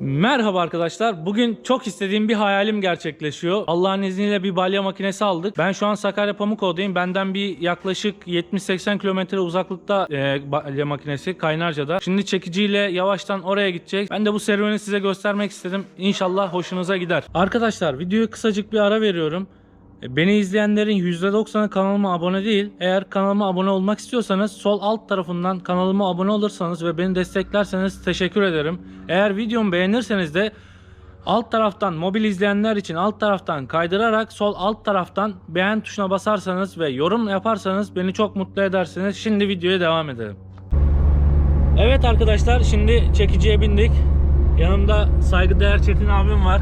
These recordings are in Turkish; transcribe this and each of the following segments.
Merhaba arkadaşlar. Bugün çok istediğim bir hayalim gerçekleşiyor. Allah'ın izniyle bir balya makinesi aldık. Ben şu an Sakarya Pamukova'dayım. Benden bir yaklaşık 70-80 kilometre uzaklıkta e, balya makinesi Kaynarca'da. Şimdi çekiciyle yavaştan oraya gidecek. Ben de bu serüveni size göstermek istedim. İnşallah hoşunuza gider. Arkadaşlar videoya kısacık bir ara veriyorum. Beni izleyenlerin %90'ı kanalıma abone değil. Eğer kanalıma abone olmak istiyorsanız sol alt tarafından kanalıma abone olursanız ve beni desteklerseniz teşekkür ederim. Eğer videomu beğenirseniz de alt taraftan mobil izleyenler için alt taraftan kaydırarak sol alt taraftan beğen tuşuna basarsanız ve yorum yaparsanız beni çok mutlu edersiniz. Şimdi videoya devam edelim. Evet arkadaşlar şimdi çekiciye bindik. Yanımda saygıdeğer Çetin abim var.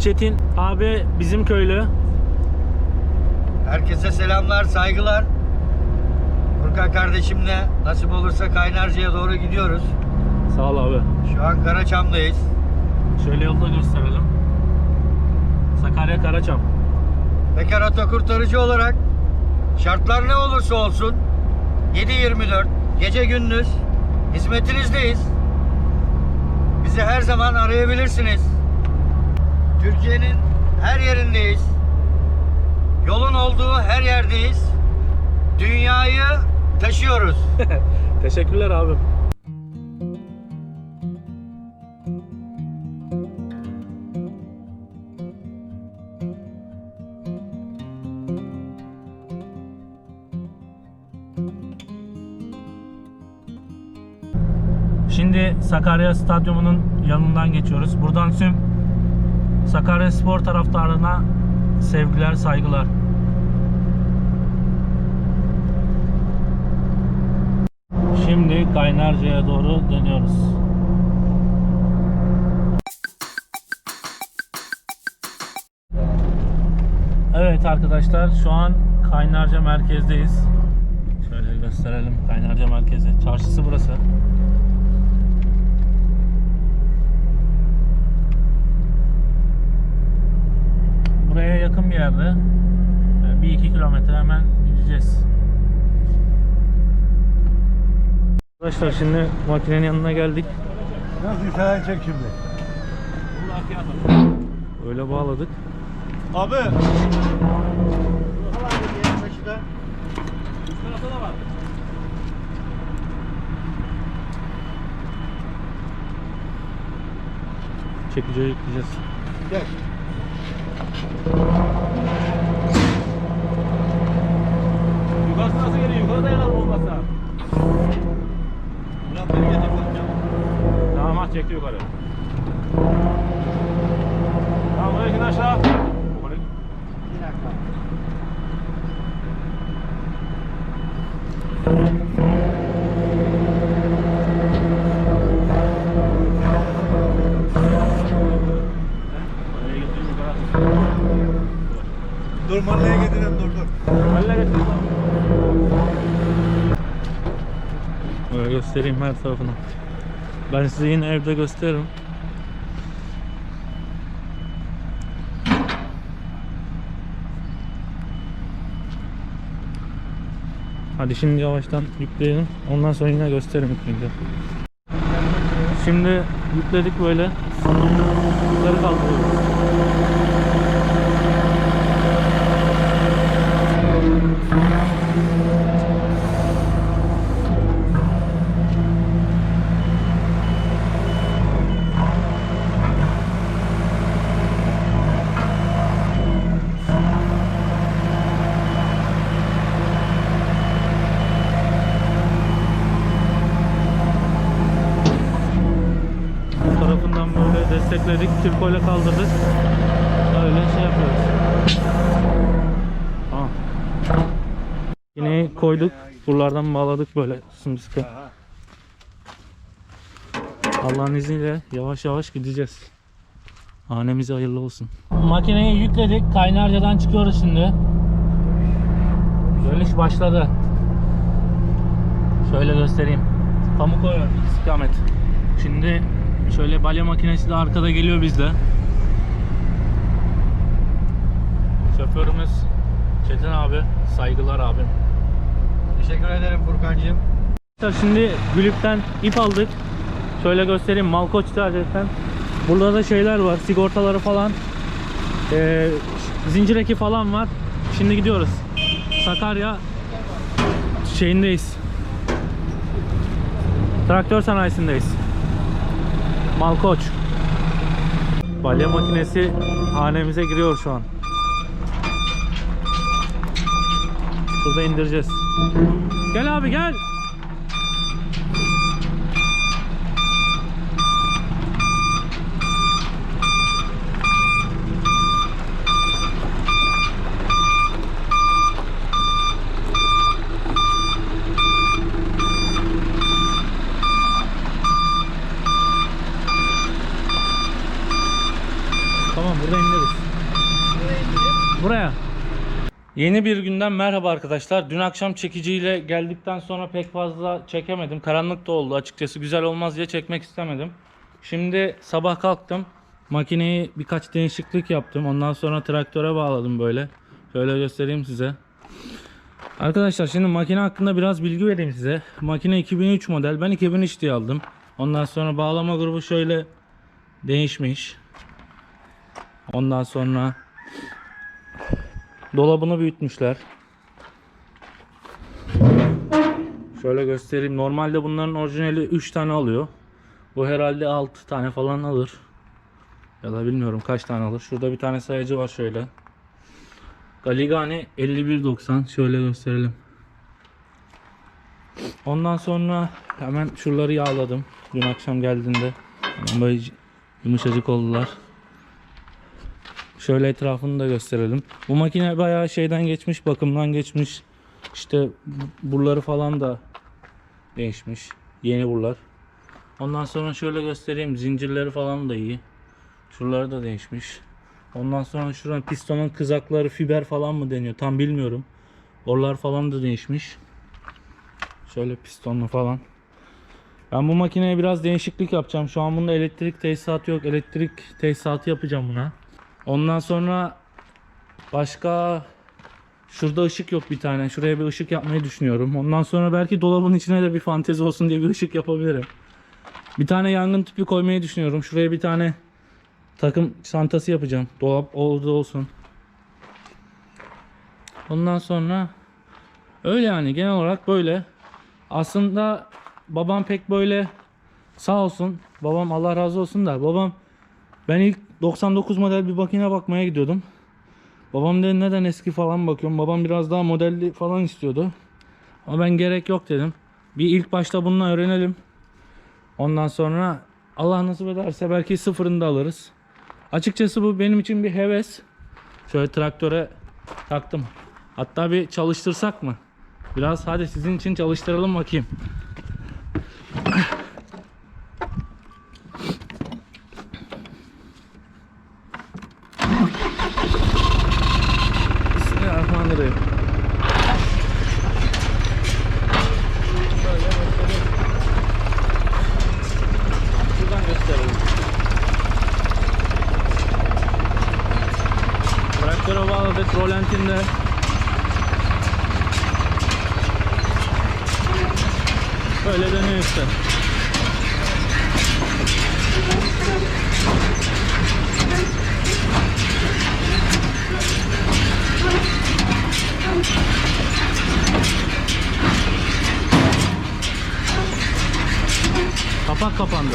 Çetin abi bizim köylü. Herkese selamlar, saygılar. Furkan kardeşimle nasip olursa Kaynarca'ya doğru gidiyoruz. Sağ ol abi. Şu an Karaçam'dayız. Şöyle yolda gösterelim. Sakarya Karaçam. Bekar kurtarıcı olarak şartlar ne olursa olsun 7-24 gece gündüz hizmetinizdeyiz. Bizi her zaman arayabilirsiniz. Türkiye'nin her yerindeyiz. Yolun olduğu her yerdeyiz. Dünyayı taşıyoruz. Teşekkürler abi. Şimdi Sakarya Stadyumu'nun yanından geçiyoruz. Buradan tüm Sakarya Spor taraftarına sevgiler, saygılar. Şimdi Kaynarca'ya doğru dönüyoruz. Evet arkadaşlar şu an Kaynarca merkezdeyiz. Şöyle gösterelim Kaynarca merkezi. Çarşısı burası. Buraya yakın bir yerde. Bir iki kilometre hemen gideceğiz. Arkadaşlar şimdi makinenin yanına geldik. Nasıl sen çek şimdi? Öyle bağladık. Abi. Çekiciye yükleyeceğiz. Gel. Yukarısı nasıl geliyor? Yukarı dayanalım olmazsa. Çekti yukarı. Tamam buraya gidin aşağı. Yukarı. Bir dakika. Dur mahalleye getireyim dur dur. Halle getir. Böyle göstereyim her tarafını. Ben size yine evde gösteririm. Hadi şimdi yavaştan yükleyelim. Ondan sonra yine gösteririm yükleyince. Şimdi yükledik böyle. Yukarı kaldırıyoruz. Destekledik. Türkoyla kaldırdık. Öyle şey yapıyoruz. Tamam. Yine koyduk. Buralardan bağladık böyle sımsıkı. Allah'ın izniyle yavaş yavaş gideceğiz. Hanemize hayırlı olsun. Makineyi yükledik. Kaynarca'dan çıkıyoruz şimdi. Dönüş başladı. Şöyle göstereyim. Pamukoya istikamet. Şimdi şöyle balya makinesi de arkada geliyor bizde. Şoförümüz Çetin abi. Saygılar abim. Teşekkür ederim Furkancığım. Şimdi Gülüp'ten ip aldık. Şöyle göstereyim Malkoç tercihen. Burada da şeyler var sigortaları falan. Ee, zincir eki falan var. Şimdi gidiyoruz. Sakarya şeyindeyiz. Traktör sanayisindeyiz. Malkoç. Balya makinesi hanemize giriyor şu an. Şurada indireceğiz. Gel abi gel. Tamam burada indiririz. Buraya. Yeni bir günden merhaba arkadaşlar. Dün akşam çekiciyle geldikten sonra pek fazla çekemedim. Karanlık da oldu açıkçası. Güzel olmaz diye çekmek istemedim. Şimdi sabah kalktım. Makineyi birkaç değişiklik yaptım. Ondan sonra traktöre bağladım böyle. Şöyle göstereyim size. Arkadaşlar şimdi makine hakkında biraz bilgi vereyim size. Makine 2003 model. Ben 2003 diye aldım. Ondan sonra bağlama grubu şöyle değişmiş. Ondan sonra dolabını büyütmüşler. Şöyle göstereyim. Normalde bunların orijinali 3 tane alıyor. Bu herhalde 6 tane falan alır. Ya da bilmiyorum kaç tane alır. Şurada bir tane sayacı var şöyle. Galigani 5190 şöyle gösterelim. Ondan sonra hemen şuraları yağladım. Dün akşam geldiğinde hemen böyle yumuşacık oldular. Şöyle etrafını da gösterelim. Bu makine bayağı şeyden geçmiş, bakımdan geçmiş. İşte bu- buraları falan da değişmiş. Yeni buralar. Ondan sonra şöyle göstereyim. Zincirleri falan da iyi. Şuraları da değişmiş. Ondan sonra şuranın pistonun kızakları fiber falan mı deniyor tam bilmiyorum. Oralar falan da değişmiş. Şöyle pistonlu falan. Ben bu makineye biraz değişiklik yapacağım. Şu an bunda elektrik tesisatı yok. Elektrik tesisatı yapacağım buna. Ondan sonra başka şurada ışık yok bir tane. Şuraya bir ışık yapmayı düşünüyorum. Ondan sonra belki dolabın içine de bir fantezi olsun diye bir ışık yapabilirim. Bir tane yangın tüpü koymayı düşünüyorum. Şuraya bir tane takım çantası yapacağım. Dolap orada olsun. Ondan sonra öyle yani genel olarak böyle. Aslında babam pek böyle sağ olsun. Babam Allah razı olsun da babam ben ilk 99 model bir makine bakmaya gidiyordum. Babam dedi neden eski falan bakıyorum. Babam biraz daha modelli falan istiyordu. Ama ben gerek yok dedim. Bir ilk başta bununla öğrenelim. Ondan sonra Allah nasip ederse belki sıfırını da alırız. Açıkçası bu benim için bir heves. Şöyle traktöre taktım. Hatta bir çalıştırsak mı? Biraz hadi sizin için çalıştıralım bakayım. Bismillahirrahmanirrahim. Böyle gösterelim. Şuradan gösterelim. Traktöre rolantinde. Böyle dönüyor işte. Kapak kapandı.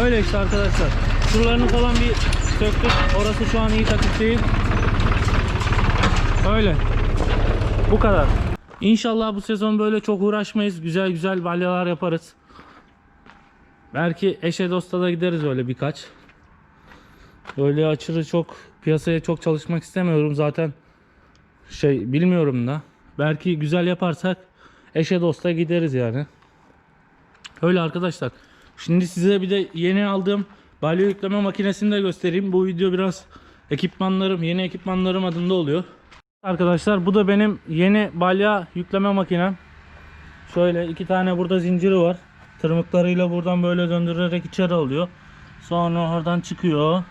Öyle işte arkadaşlar. Şuralarını falan bir söktük. Orası şu an iyi takip değil. Öyle. Bu kadar. İnşallah bu sezon böyle çok uğraşmayız. Güzel güzel balyalar yaparız. Belki eşe dosta da gideriz öyle birkaç. Böyle açırı çok piyasaya çok çalışmak istemiyorum zaten. Şey bilmiyorum da. Belki güzel yaparsak eşe dosta gideriz yani. Öyle arkadaşlar. Şimdi size bir de yeni aldığım balya yükleme makinesini de göstereyim. Bu video biraz ekipmanlarım, yeni ekipmanlarım adında oluyor. Arkadaşlar bu da benim yeni balya yükleme makinem. Şöyle iki tane burada zinciri var. Tırmıklarıyla buradan böyle döndürerek içeri alıyor. Sonra oradan çıkıyor.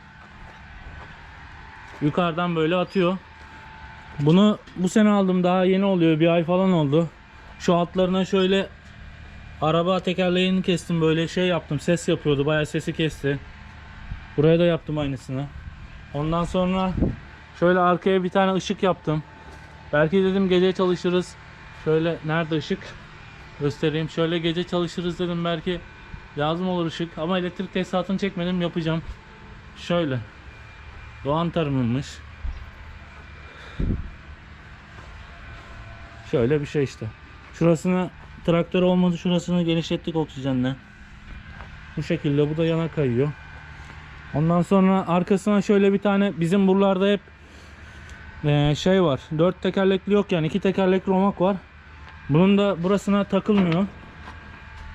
Yukarıdan böyle atıyor. Bunu bu sene aldım daha yeni oluyor. Bir ay falan oldu. Şu altlarına şöyle Araba tekerleğini kestim böyle şey yaptım. Ses yapıyordu. Bayağı sesi kesti. Buraya da yaptım aynısını. Ondan sonra şöyle arkaya bir tane ışık yaptım. Belki dedim gece çalışırız. Şöyle nerede ışık? Göstereyim. Şöyle gece çalışırız dedim belki lazım olur ışık. Ama elektrik tesisatını çekmedim yapacağım. Şöyle. Doğan tarımıymış. Şöyle bir şey işte. Şurasını traktör olmadı şurasını genişlettik oksijenle. Bu şekilde bu da yana kayıyor. Ondan sonra arkasına şöyle bir tane bizim buralarda hep eee, şey var. Dört tekerlekli yok yani iki tekerlekli romak var. Bunun da burasına takılmıyor.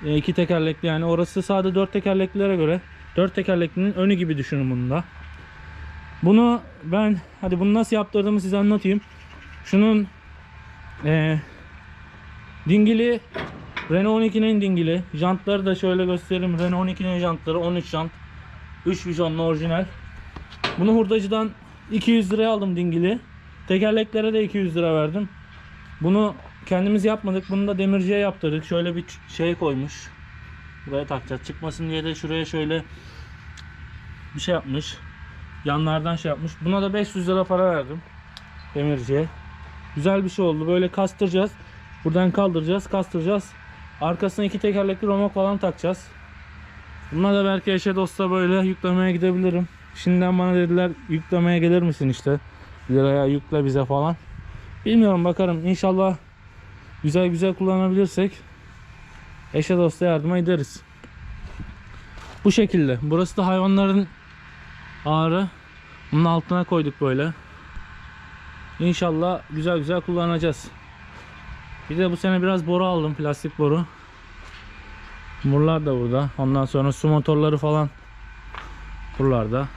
E, iki tekerlekli yani orası sadece dört tekerleklilere göre. Dört tekerleklinin önü gibi düşünün bunu da. Bunu ben hadi bunu nasıl yaptırdığımı size anlatayım. Şunun eee dingili Renault 12'nin dingili. Jantları da şöyle göstereyim. Renault 12'nin jantları 13 jant. 3 vizyonlu orijinal. Bunu hurdacıdan 200 liraya aldım dingili. Tekerleklere de 200 lira verdim. Bunu kendimiz yapmadık. Bunu da demirciye yaptırdık. Şöyle bir şey koymuş. Buraya takacağız. Çıkmasın diye de şuraya şöyle bir şey yapmış. Yanlardan şey yapmış. Buna da 500 lira para verdim. Demirciye. Güzel bir şey oldu. Böyle kastıracağız. Buradan kaldıracağız, kastıracağız. Arkasına iki tekerlekli romak falan takacağız. Bunlar da belki eşe dosta böyle yüklemeye gidebilirim. Şimdiden bana dediler yüklemeye gelir misin işte. Liraya yükle bize falan. Bilmiyorum bakarım. İnşallah güzel güzel kullanabilirsek eşe dosta yardıma ederiz. Bu şekilde. Burası da hayvanların ağrı. Bunun altına koyduk böyle. İnşallah güzel güzel kullanacağız. Bir de bu sene biraz boru aldım. Plastik boru. Murlar da burada. Ondan sonra su motorları falan buralarda.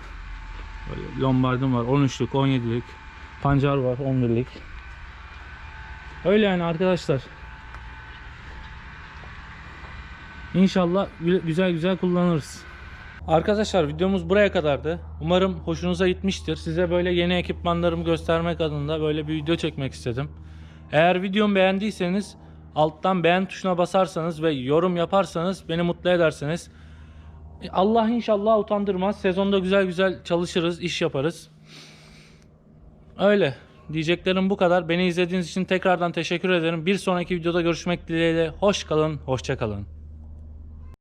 Böyle lombardım var. 13'lük, 17'lik. Pancar var 11'lik. Öyle yani arkadaşlar. İnşallah gü- güzel güzel kullanırız. Arkadaşlar videomuz buraya kadardı. Umarım hoşunuza gitmiştir. Size böyle yeni ekipmanlarımı göstermek adına böyle bir video çekmek istedim. Eğer videomu beğendiyseniz alttan beğen tuşuna basarsanız ve yorum yaparsanız beni mutlu edersiniz. Allah inşallah utandırmaz. Sezonda güzel güzel çalışırız, iş yaparız. Öyle. Diyeceklerim bu kadar. Beni izlediğiniz için tekrardan teşekkür ederim. Bir sonraki videoda görüşmek dileğiyle. Hoş kalın, hoşça kalın.